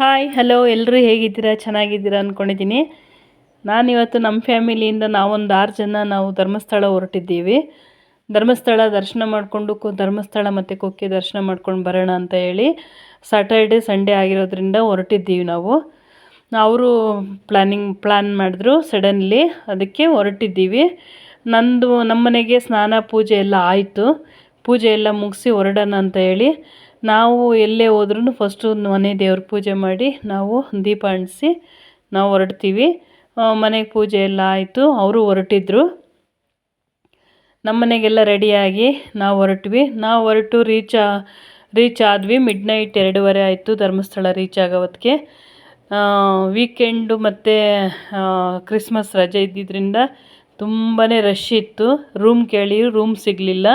Hi hello ಎಲ್ಲರೂ ಹೇಗಿದ್ದೀರಾ? ಚೆನ್ನಾಗಿದ್ದೀರಾ ಅಂದ್ಕೊಂಡಿದ್ದೀನಿ ನಾನಿವತ್ತು ನಮ್ಮ ಫ್ಯಾಮಿಲಿಯಿಂದ ನಾವೊಂದು ಆರು ಜನ ನಾವು ಧರ್ಮಸ್ಥಳ ಹೊರಟಿದ್ದೀವಿ. ಧರ್ಮಸ್ಥಳ ದರ್ಶನ ಮಾಡಿಕೊಂಡು ಕು ಧರ್ಮಸ್ಥಳ ಮತ್ತು ಕುಕ್ಕೆ ದರ್ಶನ ಮಾಡ್ಕೊಂಡು ಬರೋಣ ಅಂತ ಹೇಳಿ ಸಾಟರ್ಡೆ ಸಂಡೇ ಆಗಿರೋದ್ರಿಂದ ಹೊರಟಿದ್ದೀವಿ ನಾವು. ಅವರು ಪ್ಲ್ಯಾನಿಂಗ್ ಪ್ಲ್ಯಾನ್ ಮಾಡಿದ್ರು. ಸಡನ್ಲಿ ಅದಕ್ಕೆ ಹೊರಟಿದ್ದೀವಿ. ನಂದು ನಮ್ಮನೆಗೆ ಸ್ನಾನ, ಪೂಜೆ ಎಲ್ಲ ಆಯಿತು. ಪೂಜೆ ಎಲ್ಲ ಮುಗಿಸಿ ಹೊರಡೋಣ ಅಂತ ಹೇಳಿ ನಾವು ಎಲ್ಲೇ ಹೋದ್ರೂ ಫಸ್ಟು ಮನೆ ದೇವ್ರ ಪೂಜೆ ಮಾಡಿ ನಾವು ದೀಪ ಅಂಟಿಸಿ ನಾವು ಹೊರಡ್ತೀವಿ. ಮನೆಗೆ ಪೂಜೆ ಎಲ್ಲ ಆಯಿತು, ಅವರು ಹೊರಟಿದ್ರು. ನಮ್ಮ ಮನೆಗೆಲ್ಲ ರೆಡಿಯಾಗಿ ನಾವು ಹೊರಟ್ವಿ. ನಾವು ಹೊರಟು ರೀಚ್ ರೀಚ್ ಆದ್ವಿ. ಮಿಡ್ ನೈಟ್ ಎರಡೂವರೆ ಆಯಿತು ಧರ್ಮಸ್ಥಳ ರೀಚ್ ಆಗೋವತ್ತಿಗೆ ವೀಕೆಂಡು ಮತ್ತು ಕ್ರಿಸ್ಮಸ್ ರಜೆ ಇದ್ದಿದ್ದರಿಂದ ತುಂಬಾ ರಶ್ ಇತ್ತು. ರೂಮ್ ಕೇಳಿ ರೂಮ್ ಸಿಗಲಿಲ್ಲ.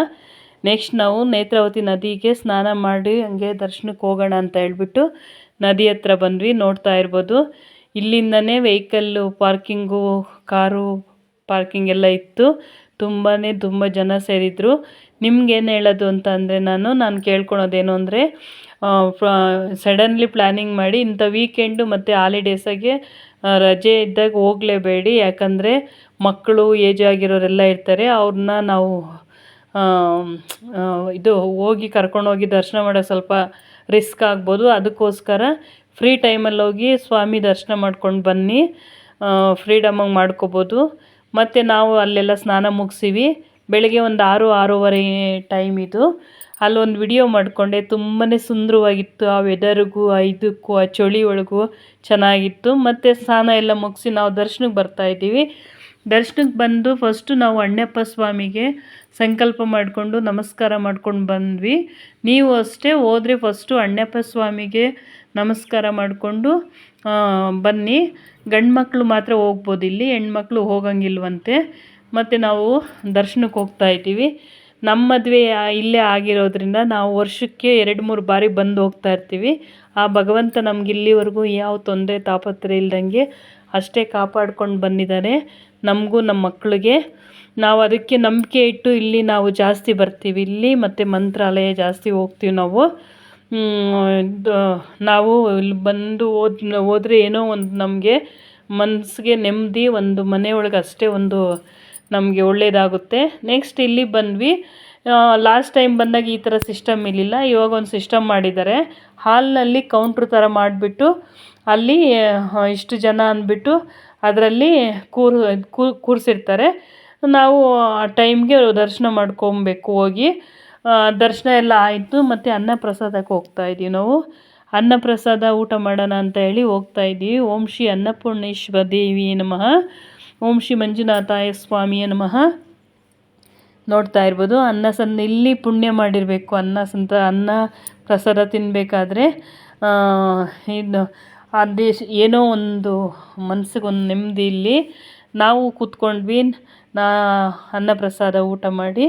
ನೆಕ್ಸ್ಟ್ ನಾವು ನೇತ್ರಾವತಿ ನದಿಗೆ ಸ್ನಾನ ಮಾಡಿ ಹಂಗೆ ದರ್ಶನಕ್ಕೆ ಹೋಗೋಣ ಅಂತ ಹೇಳ್ಬಿಟ್ಟು ನದಿ ಹತ್ರ ಬಂದ್ವಿ, ನೋಡ್ತಾ ಇರ್ಬೋದು. ಇಲ್ಲಿಂದನೇ ವೆಹಿಕಲ್ಲು ಪಾರ್ಕಿಂಗು ಕಾರು ಪಾರ್ಕಿಂಗ್ ಎಲ್ಲ ಇತ್ತು. ತುಂಬಾ ತುಂಬ ಜನ ಸೇರಿದ್ರು. ನಿಮ್ಗೇನು ಹೇಳೋದು ಅಂತ ಅಂದರೆ ನಾನು ನಾನು ಕೇಳ್ಕೊಳೋದೇನು ಅಂದರೆ ಸಡನ್ಲಿ ಪ್ಲ್ಯಾನಿಂಗ್ ಮಾಡಿ ಇಂಥ ವೀಕೆಂಡು ಮತ್ತು ಹಾಲಿಡೇಸಾಗೆ ರಜೆ ಇದ್ದಾಗ ಹೋಗಲೇಬೇಡಿ. ಯಾಕಂದರೆ ಮಕ್ಕಳು ಏಜ್ ಆಗಿರೋರೆಲ್ಲ ಇರ್ತಾರೆ. ಅವ್ರನ್ನ ನಾವು ಇದು ಹೋಗಿ ಕರ್ಕೊಂಡೋಗಿ ದರ್ಶನ ಮಾಡೋ ಸ್ವಲ್ಪ ರಿಸ್ಕ್ ಆಗ್ಬೋದು. ಅದಕ್ಕೋಸ್ಕರ ಫ್ರೀ ಟೈಮಲ್ಲಿ ಹೋಗಿ ಸ್ವಾಮಿ ದರ್ಶನ ಮಾಡ್ಕೊಂಡು ಬನ್ನಿ. ಫ್ರೀಡಮ್ಮಾಗಿ ಮಾಡ್ಕೋಬೋದು. ಮತ್ತು ನಾವು ಅಲ್ಲೆಲ್ಲ ಸ್ನಾನ ಮುಗಿಸಿವಿ. ಬೆಳಗ್ಗೆ ಒಂದು ಆರು, ಆರೂವರೆ ಟೈಮ್ ಇದು. ಅಲ್ಲೊಂದು ವಿಡಿಯೋ ಮಾಡಿಕೊಂಡೆ. ತುಂಬಾ ಸುಂದರವಾಗಿತ್ತು. ಆ ವೆದರ್ಗೂ ಆ ಇದಕ್ಕೂ, ಆ ಚಳಿ ಒಳಗೂ ಚೆನ್ನಾಗಿತ್ತು. ಮತ್ತು ಸ್ನಾನ ಎಲ್ಲ ಮುಗಿಸಿ ನಾವು ದರ್ಶನಕ್ಕೆ ಬರ್ತಾಯಿದ್ದೀವಿ ದರ್ಶನಕ್ಕೆ ಬಂದು ಫಸ್ಟು ನಾವು ಅಣ್ಣಪ್ಪ ಸ್ವಾಮಿಗೆ ಸಂಕಲ್ಪ ಮಾಡಿಕೊಂಡು ನಮಸ್ಕಾರ ಮಾಡ್ಕೊಂಡು ಬಂದ್ವಿ. ನೀವು ಅಷ್ಟೇ ಹೋದರೆ ಫಸ್ಟು ಅಣ್ಣಪ್ಪ ಸ್ವಾಮಿಗೆ ನಮಸ್ಕಾರ ಮಾಡಿಕೊಂಡು ಬನ್ನಿ. ಗಂಡು ಮಕ್ಕಳು ಮಾತ್ರ ಹೋಗ್ಬೋದು ಇಲ್ಲಿ, ಹೆಣ್ಮಕ್ಳು ಹೋಗಂಗಿಲ್ವಂತೆ. ಮತ್ತು ನಾವು ದರ್ಶನಕ್ಕೆ ಹೋಗ್ತಾ ಇದ್ದೀವಿ. ನಮ್ಮ ಮದುವೆ ಇಲ್ಲೇ ಆಗಿರೋದ್ರಿಂದ ನಾವು ವರ್ಷಕ್ಕೆ ಎರಡು ಮೂರು ಬಾರಿ ಬಂದು ಹೋಗ್ತಾ ಇರ್ತೀವಿ. ಆ ಭಗವಂತ ನಮ್ಗೆ ಇಲ್ಲಿವರೆಗೂ ಯಾವ ತೊಂದರೆ ತಾಪತ್ರೆ ಇಲ್ದಂಗೆ ಅಷ್ಟೇ ಕಾಪಾಡ್ಕೊಂಡು ಬಂದಿದ್ದಾರೆ. ನಮಗೂ ನಮ್ಮ ಮಕ್ಕಳಿಗೆ. ನಾವು ಅದಕ್ಕೆ ನಂಬಿಕೆ ಇಟ್ಟು ಇಲ್ಲಿ ನಾವು ಜಾಸ್ತಿ ಬರ್ತೀವಿ. ಇಲ್ಲಿ ಮತ್ತು ಮಂತ್ರಾಲಯ ಜಾಸ್ತಿ ಹೋಗ್ತೀವಿ ನಾವು. ನಾವು ಇಲ್ಲಿ ಬಂದು ಓದ್, ಹೋದರೆ ಏನೋ ಒಂದು ನಮಗೆ ಮನಸ್ಸಿಗೆ ನೆಮ್ಮದಿ, ಒಂದು ಮನೆಯೊಳಗೆ ಅಷ್ಟೇ ಒಂದು ನಮಗೆ ಒಳ್ಳೆಯದಾಗುತ್ತೆ ನೆಕ್ಸ್ಟ್ ಇಲ್ಲಿ ಬಂದ್ವಿ. ಲಾಸ್ಟ್ ಟೈಮ್ ಬಂದಾಗ ಈ ಥರ ಸಿಸ್ಟಮ್ ಇರಲಿಲ್ಲ. ಇವಾಗ ಒಂದು ಸಿಸ್ಟಮ್ ಮಾಡಿದ್ದಾರೆ. ಹಾಲ್ನಲ್ಲಿ ಕೌಂಟ್ರ್ ಥರ ಮಾಡಿಬಿಟ್ಟು, ಅಲ್ಲಿ ಇಷ್ಟು ಜನ ಅಂದ್ಬಿಟ್ಟು ಅದರಲ್ಲಿ ಕೂರ್ ಕೂರಿಸಿರ್ತಾರೆ. ನಾವು ಆ ಟೈಮ್ಗೆ ದರ್ಶನ ಮಾಡ್ಕೊಬೇಕು ಹೋಗಿ. ದರ್ಶನ ಎಲ್ಲ ಆಯಿತು. ಮತ್ತು ಅನ್ನ ಪ್ರಸಾದಕ್ಕೆ ಹೋಗ್ತಾ ಇದ್ದೀವಿ ನಾವು. ಅನ್ನ ಪ್ರಸಾದ ಊಟ ಮಾಡೋಣ ಅಂತ ಹೇಳಿ ಹೋಗ್ತಾ ಇದ್ದೀವಿ ಓಂ ಶ್ರೀ ಅನ್ನಪೂರ್ಣೇಶ್ವರ ದೇವಿ ನಮಃ. ಓಂ ಶ್ರೀ ಮಂಜುನಾಥಾಯ ಸ್ವಾಮಿಯ ನಮಃ. ನೋಡ್ತಾ ಇರ್ಬೋದು. ಅನ್ನ ಸಂದ ಇಲ್ಲಿ ಪುಣ್ಯ ಮಾಡಿರಬೇಕು. ಅನ್ನ ಸಂತ ಅನ್ನ ಪ್ರಸಾದ ತಿನ್ನಬೇಕಾದ್ರೆ ಇದು ದೇಶ ಏನೋ ಒಂದು ಮನಸ್ಸಿಗೆ ಒಂದು ನೆಮ್ಮದಿ ಇಲ್ಲಿ. ನಾವು ಕೂತ್ಕೊಂಡ್ವಿ. ನಾ, ಅನ್ನ ಪ್ರಸಾದ ಊಟ ಮಾಡಿ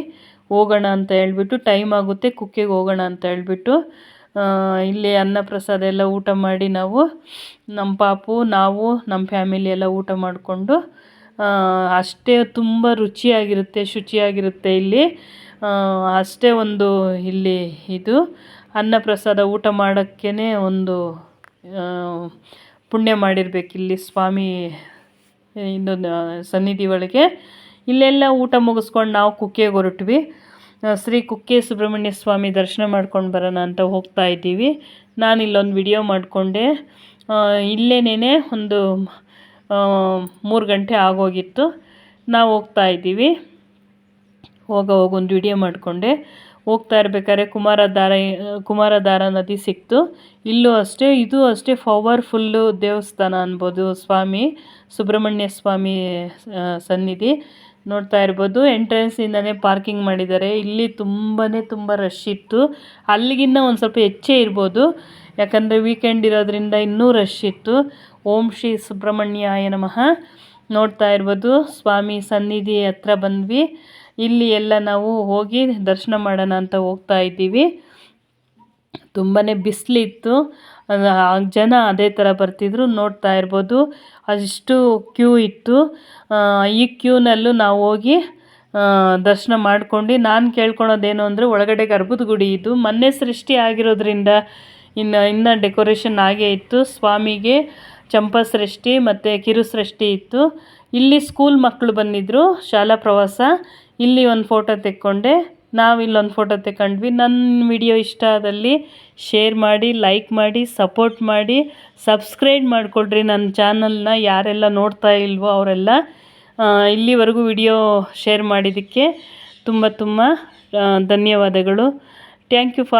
ಹೋಗೋಣ ಅಂತ ಹೇಳ್ಬಿಟ್ಟು, ಟೈಮ್ ಆಗುತ್ತೆ. ಕುಕ್ಕಿಗೆ ಹೋಗೋಣ ಅಂತ ಹೇಳ್ಬಿಟ್ಟು ಇಲ್ಲಿ ಅನ್ನ ಪ್ರಸಾದ ಎಲ್ಲ ಊಟ ಮಾಡಿ ನಾವು ನಮ್ಮ ಪಾಪು, ನಾವು ನಮ್ಮ ಫ್ಯಾಮಿಲಿ ಎಲ್ಲ ಊಟ ಮಾಡಿಕೊಂಡು ಅಷ್ಟೇ ತುಂಬ ರುಚಿಯಾಗಿರುತ್ತೆ, ಶುಚಿಯಾಗಿರುತ್ತೆ ಇಲ್ಲಿ. ಅಷ್ಟೇ ಒಂದು ಇಲ್ಲಿ ಇದು ಅನ್ನಪ್ರಸಾದ ಊಟ ಮಾಡೋಕ್ಕೇ ಒಂದು ಪುಣ್ಯ ಮಾಡಿರ್ಬೇಕು ಇಲ್ಲಿ ಸ್ವಾಮಿ ಇನ್ನೊಂದು ಸನ್ನಿಧಿ ಒಳಗೆ. ಇಲ್ಲೆಲ್ಲ ಊಟ ಮುಗಿಸ್ಕೊಂಡು ನಾವು ಕುಕ್ಕೆಗೆ ಹೊರಟ್ವಿ. ಶ್ರೀ ಕುಕ್ಕೆ ಸುಬ್ರಹ್ಮಣ್ಯ ಸ್ವಾಮಿ ದರ್ಶನ ಮಾಡ್ಕೊಂಡು ಬರೋಣ ಅಂತ ಹೋಗ್ತಾ ಇದ್ದೀವಿ. ನಾನು ಇಲ್ಲೊಂದು ವಿಡಿಯೋ ಮಾಡಿಕೊಂಡೆ ಇಲ್ಲೇನೇ ಒಂದು ಮೂರು ಗಂಟೆ ಆಗೋಗಿತ್ತು. ನಾವು ಹೋಗ್ತಾ ಇದ್ದೀವಿ. ಹೋಗ ಹೋಗೊಂದು ವಿಡಿಯೋ ಮಾಡಿಕೊಂಡೆ. ಹೋಗ್ತಾ ಇರ್ಬೇಕಾದ್ರೆ ಕುಮಾರಧಾರ ಕುಮಾರಧಾರ ನದಿ ಸಿಕ್ತು. ಇಲ್ಲೂ ಅಷ್ಟೇ, ಇದು ಅಷ್ಟೇ ಪವರ್ಫುಲ್ಲು ದೇವಸ್ಥಾನ ಅನ್ಬೋದು ಸ್ವಾಮಿ ಸುಬ್ರಹ್ಮಣ್ಯ ಸ್ವಾಮಿ ಸನ್ನಿಧಿ. ನೋಡ್ತಾ ಇರ್ಬೋದು. ಎಂಟ್ರೆನ್ಸಿಂದಲೇ ಪಾರ್ಕಿಂಗ್ ಮಾಡಿದ್ದಾರೆ. ಇಲ್ಲಿ ತುಂಬಾ ತುಂಬ ರಶ್ ಇತ್ತು. ಅಲ್ಲಿಗಿನ್ನ ಒಂದು ಸ್ವಲ್ಪ ಹೆಚ್ಚೇ ಇರ್ಬೋದು. ಯಾಕಂದರೆ ವೀಕೆಂಡ್ ಇರೋದ್ರಿಂದ ಇನ್ನೂ ರಶ್ ಇತ್ತು. ಓಂ ಶ್ರೀ ಸುಬ್ರಹ್ಮಣ್ಯಾಯ ನಮಃ. ನೋಡ್ತಾ ಇರ್ಬೋದು. ಸ್ವಾಮಿ ಸನ್ನಿಧಿ ಹತ್ರ ಬಂದ್ವಿ. ಇಲ್ಲಿ ಎಲ್ಲ ನಾವು ಹೋಗಿ ದರ್ಶನ ಮಾಡೋಣ ಅಂತ ಹೋಗ್ತಾ ಇದ್ದೀವಿ. ತುಂಬಾ ಬಿಸಿಲಿತ್ತು. ಜನ ಅದೇ ಥರ ಬರ್ತಿದ್ರು, ನೋಡ್ತಾ ಇರ್ಬೋದು. ಅಷ್ಟು ಕ್ಯೂ ಇತ್ತು. ಈ ಕ್ಯೂನಲ್ಲೂ ನಾವು ಹೋಗಿ ದರ್ಶನ ಮಾಡ್ಕೊಂಡು ನಾನು ಕೇಳ್ಕೊಳೋದೇನು ಅಂದರೆ ಒಳಗಡೆ ಗರ್ಭದ ಗುಡಿ ಇದು. ಮೊನ್ನೆ ಸೃಷ್ಟಿ ಆಗಿರೋದ್ರಿಂದ ಇನ್ನು ಇನ್ನು ಡೆಕೋರೇಷನ್ ಆಗೇ ಇತ್ತು. ಸ್ವಾಮಿಗೆ ಚಂಪಸೃಷ್ಟಿ ಮತ್ತು ಕಿರುಸೃಷ್ಟಿ ಇತ್ತು. ಇಲ್ಲಿ ಸ್ಕೂಲ್ ಮಕ್ಕಳು ಬಂದಿದ್ದರು ಶಾಲಾ ಪ್ರವಾಸ. ಇಲ್ಲಿ ಒಂದು ಫೋಟೋ ತೆಕ್ಕೊಂಡೆ. ನಾವು ಇಲ್ಲೊಂದು ಫೋಟೋ ತೆಕ್ಕೊಂಡ್ವಿ ನನ್ನ ವಿಡಿಯೋ ಇಷ್ಟ ಆದಲ್ಲಿ ಶೇರ್ ಮಾಡಿ ಲೈಕ್ ಮಾಡಿ ಸಪೋರ್ಟ್ ಮಾಡಿ ಸಬ್ಸ್ಕ್ರೈಬ್ ಮಾಡಿಕೊಡ್ರಿ ನನ್ನ ಚಾನಲ್ನ ಯಾರೆಲ್ಲ ನೋಡ್ತಾ ಇಲ್ವೋ ಅವರೆಲ್ಲ ಇಲ್ಲಿವರೆಗೂ ವಿಡಿಯೋ ಶೇರ್ ಮಾಡಿದ್ದಕ್ಕೆ ತುಂಬ ತುಂಬ ಧನ್ಯವಾದಗಳು. Thank you for